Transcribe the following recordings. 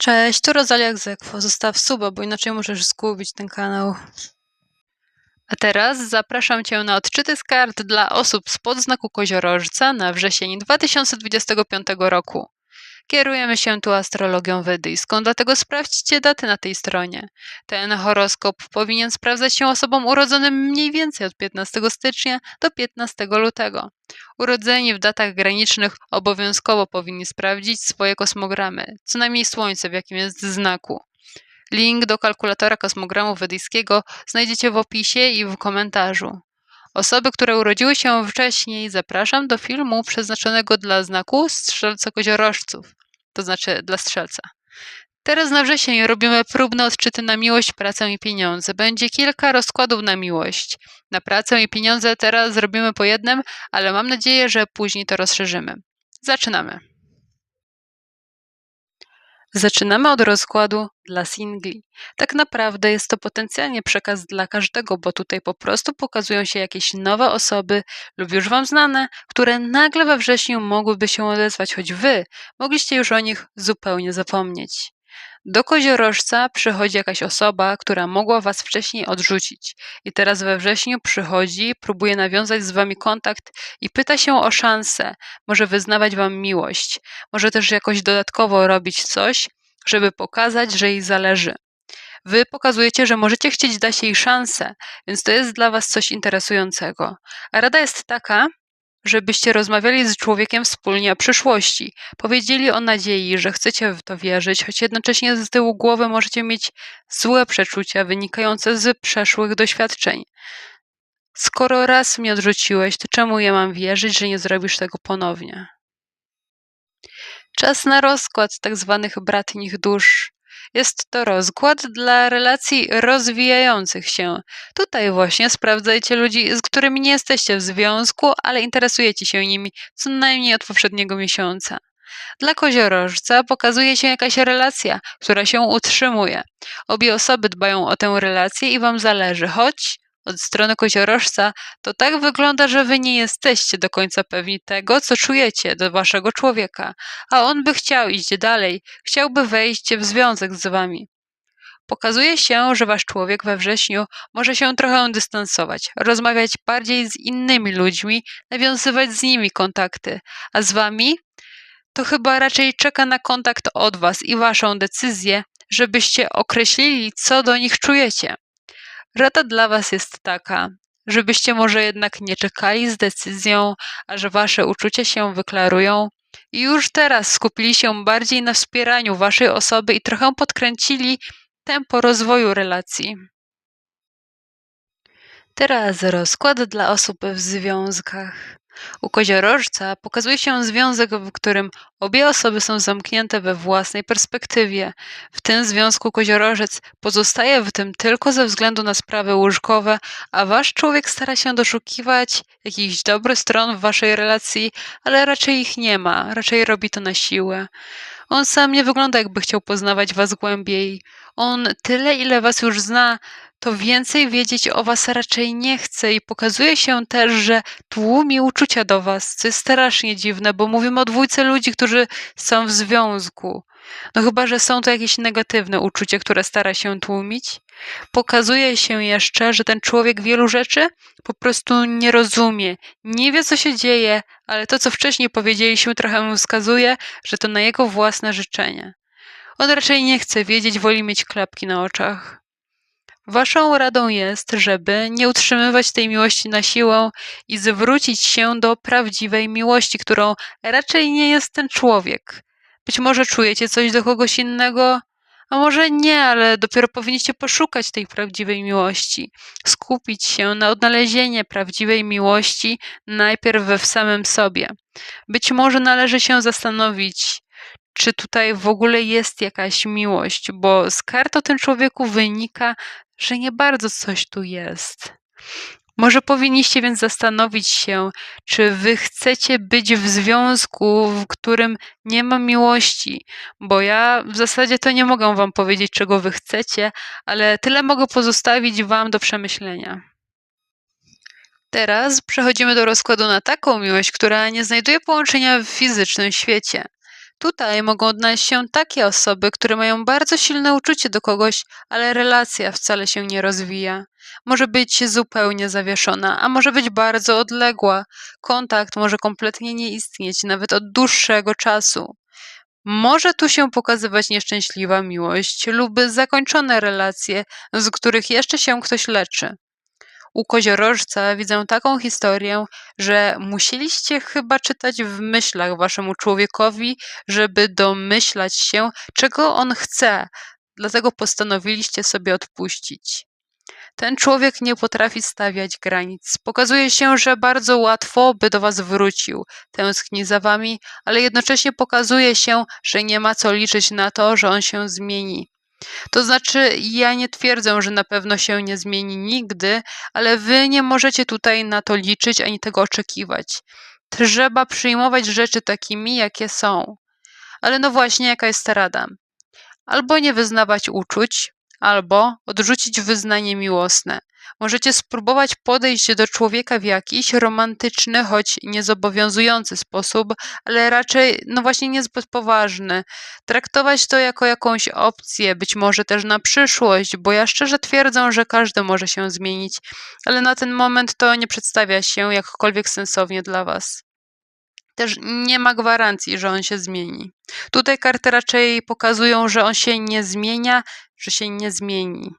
Cześć, tu Rosalia Egzekwo. Zostaw suba, bo inaczej możesz zgubić ten kanał. A teraz zapraszam Cię na odczyty z kart dla osób spod znaku koziorożca na wrzesień 2025 roku. Kierujemy się tu astrologią wedyjską, dlatego sprawdźcie daty na tej stronie. Ten horoskop powinien sprawdzać się osobom urodzonym mniej więcej od 15 stycznia do 15 lutego. Urodzeni w datach granicznych obowiązkowo powinni sprawdzić swoje kosmogramy, co najmniej Słońce w jakim jest znaku. Link do kalkulatora kosmogramu wedyjskiego znajdziecie w opisie i w komentarzu. Osoby, które urodziły się wcześniej, zapraszam do filmu przeznaczonego dla znaku strzelca koziorożców, to znaczy dla strzelca. Teraz na wrzesień robimy próbne odczyty na miłość, pracę i pieniądze. Będzie kilka rozkładów na miłość. Na pracę i pieniądze teraz zrobimy po jednym, ale mam nadzieję, że później to rozszerzymy. Zaczynamy. Zaczynamy od rozkładu dla singli. Tak naprawdę jest to potencjalnie przekaz dla każdego, bo tutaj po prostu pokazują się jakieś nowe osoby lub już Wam znane, które nagle we wrześniu mogłyby się odezwać, choć Wy mogliście już o nich zupełnie zapomnieć. Do koziorożca przychodzi jakaś osoba, która mogła was wcześniej odrzucić i teraz we wrześniu przychodzi, próbuje nawiązać z wami kontakt i pyta się o szansę, może wyznawać wam miłość, może też jakoś dodatkowo robić coś, żeby pokazać, że jej zależy. Wy pokazujecie, że możecie chcieć dać jej szansę, więc to jest dla was coś interesującego. A rada jest taka, żebyście rozmawiali z człowiekiem wspólnie o przyszłości. Powiedzieli o nadziei, że chcecie w to wierzyć, choć jednocześnie z tyłu głowy możecie mieć złe przeczucia wynikające z przeszłych doświadczeń. Skoro raz mnie odrzuciłeś, to czemu ja mam wierzyć, że nie zrobisz tego ponownie? Czas na rozkład tak zwanych bratnich dusz. Jest to rozkład dla relacji rozwijających się. Tutaj właśnie sprawdzajcie ludzi, z którymi nie jesteście w związku, ale interesujecie się nimi co najmniej od poprzedniego miesiąca. Dla koziorożca pokazuje się jakaś relacja, która się utrzymuje. Obie osoby dbają o tę relację i wam zależy, choć od strony koziorożca, to tak wygląda, że wy nie jesteście do końca pewni tego, co czujecie do waszego człowieka, a on by chciał iść dalej, chciałby wejść w związek z wami. Pokazuje się, że wasz człowiek we wrześniu może się trochę dystansować, rozmawiać bardziej z innymi ludźmi, nawiązywać z nimi kontakty, a z wami to chyba raczej czeka na kontakt od was i waszą decyzję, żebyście określili, co do nich czujecie. Rada dla Was jest taka, żebyście może jednak nie czekali z decyzją, aż Wasze uczucia się wyklarują i już teraz skupili się bardziej na wspieraniu Waszej osoby i trochę podkręcili tempo rozwoju relacji. Teraz rozkład dla osób w związkach. U koziorożca pokazuje się związek, w którym obie osoby są zamknięte we własnej perspektywie. W tym związku koziorożec pozostaje w tym tylko ze względu na sprawy łóżkowe, a wasz człowiek stara się doszukiwać jakichś dobrych stron w waszej relacji, ale raczej ich nie ma, raczej robi to na siłę. On sam nie wygląda, jakby chciał poznawać was głębiej. On tyle, ile was już zna, to więcej wiedzieć o was raczej nie chce i pokazuje się też, że tłumi uczucia do was, co jest strasznie dziwne, bo mówimy o dwójce ludzi, którzy są w związku. No chyba, że są to jakieś negatywne uczucia, które stara się tłumić. Pokazuje się jeszcze, że ten człowiek wielu rzeczy po prostu nie rozumie, nie wie co się dzieje, ale to, co wcześniej powiedzieliśmy, trochę mu wskazuje, że to na jego własne życzenie. On raczej nie chce wiedzieć, woli mieć klapki na oczach. Waszą radą jest, żeby nie utrzymywać tej miłości na siłę i zwrócić się do prawdziwej miłości, którą raczej nie jest ten człowiek. Być może czujecie coś do kogoś innego, a może nie, ale dopiero powinniście poszukać tej prawdziwej miłości, skupić się na odnalezieniu prawdziwej miłości najpierw we w samym sobie. Być może należy się zastanowić, czy tutaj w ogóle jest jakaś miłość, bo z kart o tym człowieku wynika, że nie bardzo coś tu jest. Może powinniście więc zastanowić się, czy wy chcecie być w związku, w którym nie ma miłości, bo ja w zasadzie to nie mogę wam powiedzieć, czego wy chcecie, ale tyle mogę pozostawić wam do przemyślenia. Teraz przechodzimy do rozkładu na taką miłość, która nie znajduje połączenia w fizycznym świecie. Tutaj mogą odnaleźć się takie osoby, które mają bardzo silne uczucie do kogoś, ale relacja wcale się nie rozwija. Może być zupełnie zawieszona, a może być bardzo odległa. Kontakt może kompletnie nie istnieć, nawet od dłuższego czasu. Może tu się pokazywać nieszczęśliwa miłość lub zakończone relacje, z których jeszcze się ktoś leczy. U koziorożca widzę taką historię, że musieliście chyba czytać w myślach waszemu człowiekowi, żeby domyślać się, czego on chce, dlatego postanowiliście sobie odpuścić. Ten człowiek nie potrafi stawiać granic. Pokazuje się, że bardzo łatwo by do was wrócił, tęskni za wami, ale jednocześnie pokazuje się, że nie ma co liczyć na to, że on się zmieni. To znaczy, ja nie twierdzę, że na pewno się nie zmieni nigdy, ale wy nie możecie tutaj na to liczyć ani tego oczekiwać. Trzeba przyjmować rzeczy takimi, jakie są. Ale no właśnie, jaka jest ta rada? Albo nie wyznawać uczuć, albo odrzucić wyznanie miłosne. Możecie spróbować podejść do człowieka w jakiś romantyczny, choć niezobowiązujący sposób, ale raczej, no właśnie, niezbyt poważny. Traktować to jako jakąś opcję, być może też na przyszłość, bo ja szczerze twierdzę, że każdy może się zmienić, ale na ten moment to nie przedstawia się jakkolwiek sensownie dla Was też nie ma gwarancji, że on się zmieni. Tutaj karty raczej pokazują, że on się nie zmienia, że się nie zmieni.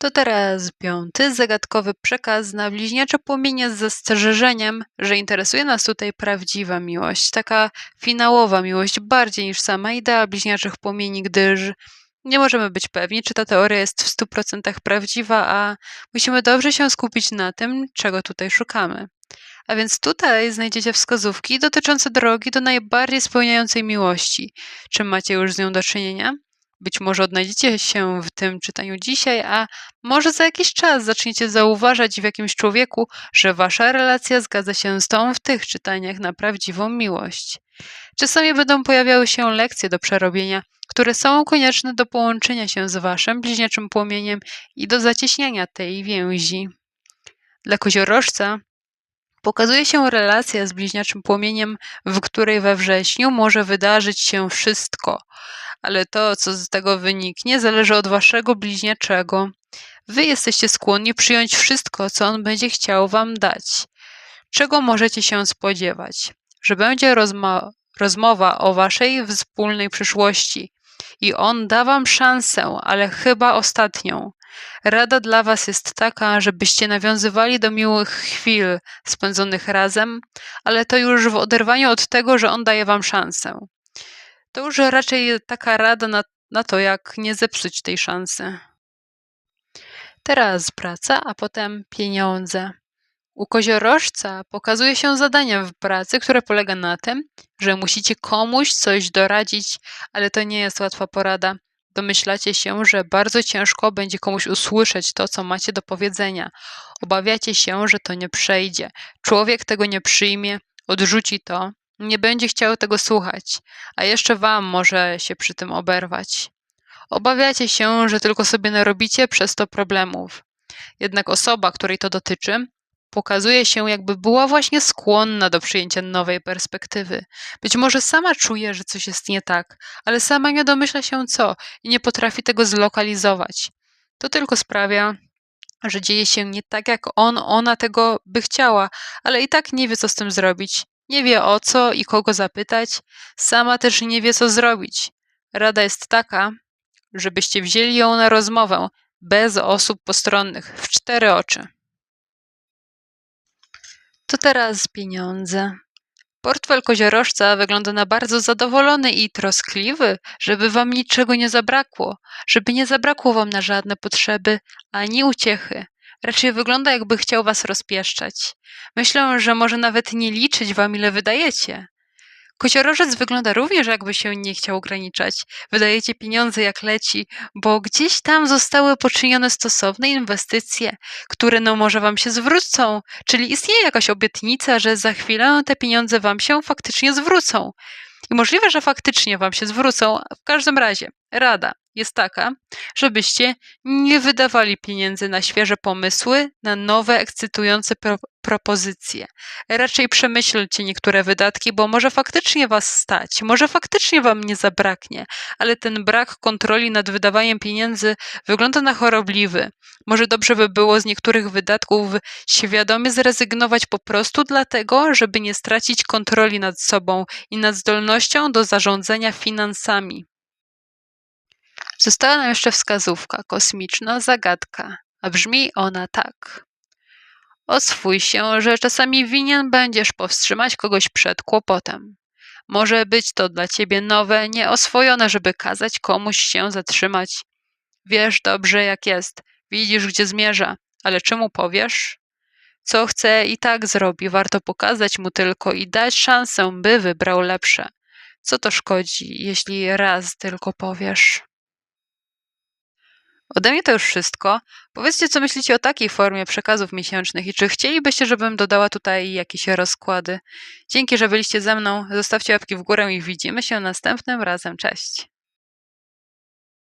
To teraz piąty, zagadkowy przekaz na bliźniacze płomienie z zastrzeżeniem, że interesuje nas tutaj prawdziwa miłość, taka finałowa miłość, bardziej niż sama idea bliźniaczych płomieni, gdyż nie możemy być pewni, czy ta teoria jest w 100% prawdziwa, a musimy dobrze się skupić na tym, czego tutaj szukamy. A więc tutaj znajdziecie wskazówki dotyczące drogi do najbardziej spełniającej miłości. Czy macie już z nią do czynienia? Być może odnajdziecie się w tym czytaniu dzisiaj, a może za jakiś czas zaczniecie zauważać w jakimś człowieku, że wasza relacja zgadza się z tą w tych czytaniach na prawdziwą miłość. Czasami będą pojawiały się lekcje do przerobienia, które są konieczne do połączenia się z waszym bliźniaczym płomieniem i do zacieśniania tej więzi. Dla koziorożca Pokazuje się relacja z bliźniaczym płomieniem, w której we wrześniu może wydarzyć się wszystko, ale to, co z tego wyniknie, zależy od waszego bliźniaczego. Wy jesteście skłonni przyjąć wszystko, co on będzie chciał wam dać. Czego możecie się spodziewać? Że będzie rozma rozmowa o waszej wspólnej przyszłości i on da wam szansę, ale chyba ostatnią. Rada dla Was jest taka, żebyście nawiązywali do miłych chwil spędzonych razem, ale to już w oderwaniu od tego, że on daje Wam szansę. To już raczej taka rada na, na to, jak nie zepsuć tej szansy. Teraz praca, a potem pieniądze. U koziorożca pokazuje się zadanie w pracy, które polega na tym, że musicie komuś coś doradzić, ale to nie jest łatwa porada domyślacie się, że bardzo ciężko będzie komuś usłyszeć to, co macie do powiedzenia. Obawiacie się, że to nie przejdzie. Człowiek tego nie przyjmie, odrzuci to, nie będzie chciał tego słuchać, a jeszcze wam może się przy tym oberwać. Obawiacie się, że tylko sobie narobicie przez to problemów. Jednak osoba, której to dotyczy, pokazuje się, jakby była właśnie skłonna do przyjęcia nowej perspektywy. Być może sama czuje, że coś jest nie tak, ale sama nie domyśla się co i nie potrafi tego zlokalizować. To tylko sprawia, że dzieje się nie tak, jak on, ona tego by chciała, ale i tak nie wie, co z tym zrobić. Nie wie o co i kogo zapytać, sama też nie wie, co zrobić. Rada jest taka, żebyście wzięli ją na rozmowę, bez osób postronnych, w cztery oczy. To teraz pieniądze. Portfel koziorożca wygląda na bardzo zadowolony i troskliwy, żeby wam niczego nie zabrakło, żeby nie zabrakło wam na żadne potrzeby ani uciechy. Raczej wygląda, jakby chciał was rozpieszczać. Myślę, że może nawet nie liczyć wam, ile wydajecie. Koziorożec wygląda również, jakby się nie chciał ograniczać. Wydajecie pieniądze jak leci, bo gdzieś tam zostały poczynione stosowne inwestycje, które no może wam się zwrócą. Czyli istnieje jakaś obietnica, że za chwilę te pieniądze wam się faktycznie zwrócą. I możliwe, że faktycznie wam się zwrócą. W każdym razie, rada. Jest taka, żebyście nie wydawali pieniędzy na świeże pomysły, na nowe, ekscytujące pro propozycje. Raczej przemyślcie niektóre wydatki, bo może faktycznie was stać, może faktycznie wam nie zabraknie, ale ten brak kontroli nad wydawaniem pieniędzy wygląda na chorobliwy. Może dobrze by było z niektórych wydatków świadomie zrezygnować po prostu dlatego, żeby nie stracić kontroli nad sobą i nad zdolnością do zarządzania finansami. Została nam jeszcze wskazówka kosmiczna zagadka, a brzmi ona tak. Oswój się, że czasami winien będziesz powstrzymać kogoś przed kłopotem. Może być to dla ciebie nowe, nieoswojone, żeby kazać komuś się zatrzymać. Wiesz dobrze, jak jest, widzisz, gdzie zmierza, ale czemu powiesz? Co chce i tak zrobi, warto pokazać mu tylko i dać szansę, by wybrał lepsze. Co to szkodzi, jeśli raz tylko powiesz? Ode mnie to już wszystko. Powiedzcie, co myślicie o takiej formie przekazów miesięcznych i czy chcielibyście, żebym dodała tutaj jakieś rozkłady. Dzięki, że byliście ze mną. Zostawcie łapki w górę i widzimy się następnym razem. Cześć.